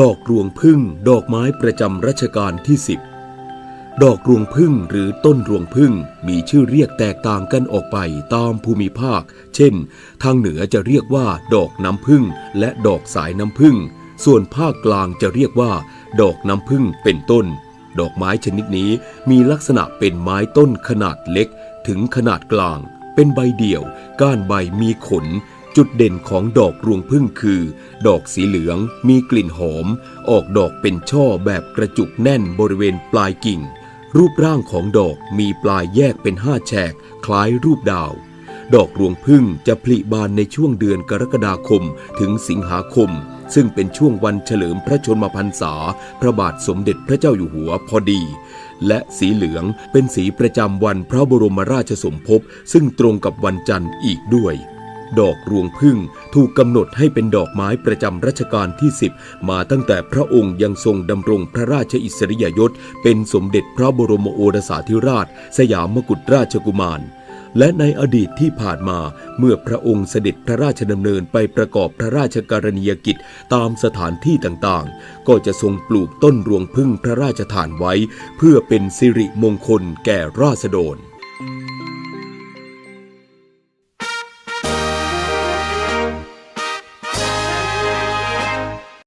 ดอกรวงพึ่งดอกไม้ประจำรัชกาลที่สิบดอกรวงพึ่งหรือต้นรวงพึ่งมีชื่อเรียกแตกต่างกันออกไปตามภูมิภาค เช่น ทางเหนือจะเรียกว่า ดอกน้ำพึ่งและดอกสายน้ำพึ่ง ส่วนภาคกลางจะเรียกว่า ดอกน้ำพึ่งเป็นต้น ดอกไม้ชนิดนี้มีลักษณะเป็นไม้ต้นขนาดเล็ก ถึงขนาดกลาง เป็นใบเดี่ยว ก้านใบมีขน จุดเด่นของดอกรวงพึ่งคือ ดอกสีเหลืองมีกลิ่นหอม ออกดอกเป็นช่อแบบกระจุกแน่นบริเวณปลายกิ่ง รูปร่างของดอกมีปลายแยกเป็นห้าแฉก คล้ายรูปดาว ดอกรวงพึ่งจะผลิบานในช่วงเดือนกรกฎาคมถึงสิงหาคม ซึ่งเป็นช่วงวันเฉลิมพระชนมพรรษา พระบาทสมเด็จพระเจ้าอยู่หัวพอดีและสีเหลืองเป็นสีประจำวันพระบรมราชสมภพซึ่งตรงกับวันจันทร์อีกด้วย ดอกรวงพึ่งถูกกำหนดให้เป็นดอกไม้ประจำรัชกาลที่ 10 มาตั้งแต่พระองค์ยังทรงดำรงพระราชอิสริยยศ เป็นสมเด็จพระบรมโอรสาธิราช สยามกุฎราชกุมาร และในอดีตที่ผ่านมาเมื่อพระองค์เสด็จพระราชดำเนินไปประกอบพระราชกรณียกิจตามสถานที่ต่างๆ ก็จะทรงปลูกต้นรวงพึ่งพระราชทานไว้ เพื่อเป็นสิริมงคลแก่ราษฎร